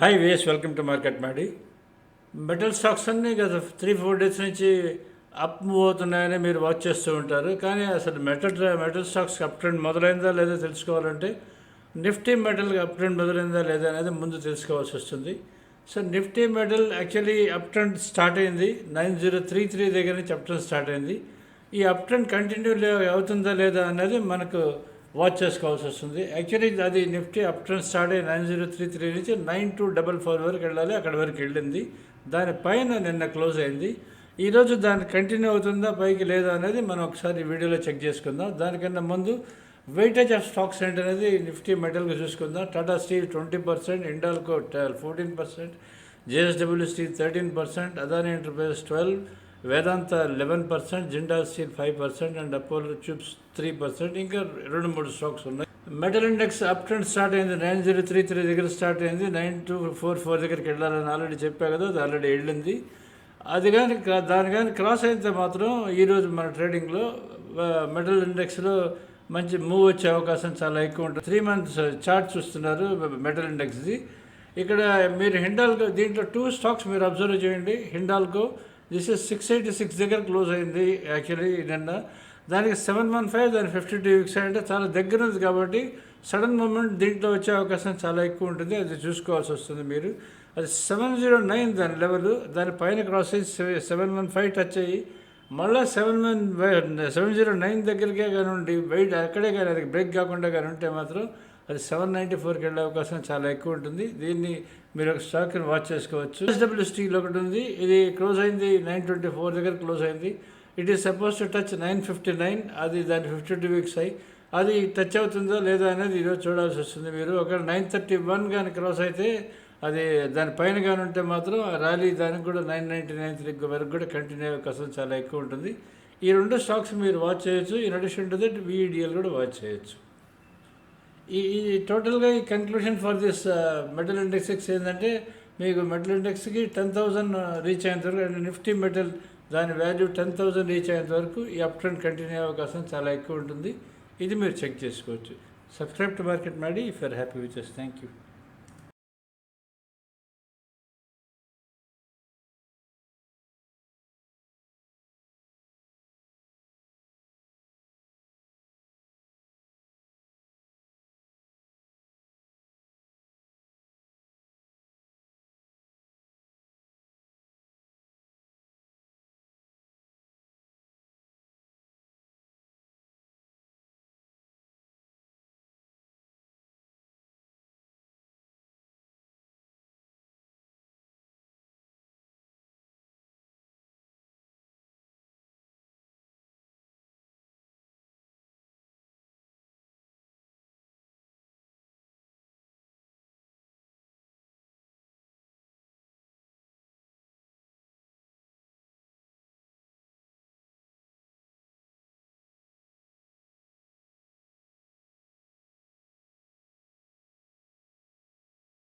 Hi వేస్ welcome to market మాడి metal stocks అన్నీ గత త్రీ ఫోర్ డేస్ నుంచి అప్ మూవ్ అవుతున్నాయని మీరు వాచ్ చేస్తూ ఉంటారు. కానీ అసలు metal metal stocks up trend మొదలైందా లేదా తెలుసుకోవాలంటే నిఫ్టీ మెటల్ అప్ ట్రెండ్ మొదలైందా లేదా అనేది ముందు తెలుసుకోవాల్సి వస్తుంది. So Nifty metal actually up trend start అయింది. నైన్ జీరో త్రీ త్రీ దగ్గర నుంచి అప్ ట్రెండ్ స్టార్ట్ అయింది. ఈ అప్ ట్రెండ్ కంటిన్యూ అవుతుందా లేదా అనేది మనకు వాచ్ చేసుకోవాల్సి వస్తుంది. యాక్చువల్లీ అది నిఫ్టీ అప్ ట్రెండ్ స్టార్ట్ అయ్యి నైన్ జీరో త్రీ త్రీ నుంచి నైన్ టూ డబల్ ఫోర్ వరకు వెళ్ళాలి. అక్కడ వరకు వెళ్ళింది. దానిపైన నిన్న క్లోజ్ అయింది. ఈరోజు దాన్ని కంటిన్యూ అవుతుందా పైకి లేదా అనేది మనం ఒకసారి వీడియోలో చెక్ చేసుకుందాం. దానికన్నా ముందు వెయిటేజ్ ఆఫ్ స్టాక్స్ ఏంటి అనేది నిఫ్టీ మెటల్గా చూసుకుందాం. Tata steel twenty percent Hindalco fourteen percent JSW steel thirteen percent Adani enterprises twelve Vedanta eleven percent Jindal steel five percent and Apollo chips three percent ఇంకా రెండు మూడు స్టాక్స్ ఉన్నాయి. Metal index up trend start అయింది. Nine zero three three దగ్గర start అయింది. Nine two four four దగ్గరికి వెళ్ళాలని already చెప్పా కదా అది ఆల్రెడీ వెళ్ళింది. అది కానీ దాని కానీ క్రాస్ అయితే మాత్రం ఈరోజు మన ట్రేడింగ్లో మెటల్ ఇండెక్స్లో మంచి మూవ్ వచ్చే అవకాశం చాలా ఎక్కువ ఉంటుంది. త్రీ మంత్స్ చార్ట్ చూస్తున్నారు మెటల్ ఇండెక్స్ది. ఇక్కడ మీరు హిండాల్కో దీంట్లో టూ స్టాక్స్ మీరు అబ్జర్వ్ చేయండి. Hindalco this is six eighty six దగ్గర క్లోజ్ అయింది యాక్చువల్లీ నిన్న. దానికి సెవెన్ వన్ ఫైవ్ దాని ఫిఫ్టీ టూ వీక్స్ అంటే చాలా దగ్గర ఉంది కాబట్టి సడన్ మూమెంట్ దీంట్లో వచ్చే అవకాశం చాలా ఎక్కువ ఉంటుంది. అది చూసుకోవాల్సి వస్తుంది మీరు. అది సెవెన్ జీరో నైన్ దాని లెవెల్ దాని పైన క్రాస్ అయ్యి సెవెన్ వన్ ఫైవ్ టచ్ అయ్యి మళ్ళీ seven one seven zero nine దగ్గరికే కానివ్వండి వెయిట్ అక్కడే కానీ అది బ్రేక్ కాకుండా కానీ ఉంటే మాత్రం అది సెవెన్ నైంటీ ఫోర్కి వెళ్ళే అవకాశం చాలా ఎక్కువ ఉంటుంది. దీన్ని మీరు ఒక స్టాక్ని వాచ్ చేసుకోవచ్చు. ఎస్డబ్ల్యూ స్టీల్ ఒకటి ఉంది. ఇది క్లోజ్ అయింది నైన్ ట్వంటీ ఫోర్ దగ్గర క్లోజ్ అయింది. It is suppose to touch nine fifty nine అది దాని ఫిఫ్టీ టూ వీక్స్ అయ్యి అది టచ్ అవుతుందా లేదా అనేది ఈరోజు చూడాల్సి వస్తుంది మీరు. ఒక నైన్ థర్టీ వన్ కానీ క్రాస్ అయితే అది దాని పైన కానీ ఉంటే మాత్రం ర్యాలీ దానికి కూడా నైన్ నైంటీ నైన్ త్రీ వరకు కూడా కంటిన్యూ అయ్యే అవకాశం చాలా ఎక్కువ ఉంటుంది. ఈ రెండు స్టాక్స్ మీరు వాచ్ చేయొచ్చు. ఇన్ అడిషన్ టు దట్ వీడియోలు కూడా వాచ్ చేయొచ్చు. ఈ ఈ టోటల్గా ఈ conclusion for this metal index ఏంటంటే మీకు మెటల్ ఇండెక్స్కి టెన్ థౌజండ్ రీచ్ అయ్యేంత వరకు అండ్ నిఫ్టీ మెటల్ దాని వాల్యూ టెన్ థౌజండ్ రీచ్ అయ్యేంత వరకు ఈ అప్ ట్రెండ్ కంటిన్యూ అయ్యే అవకాశం చాలా ఎక్కువ ఉంటుంది. ఇది మీరు చెక్ చేసుకోవచ్చు. Subscribe to market Madi if are happy with thank you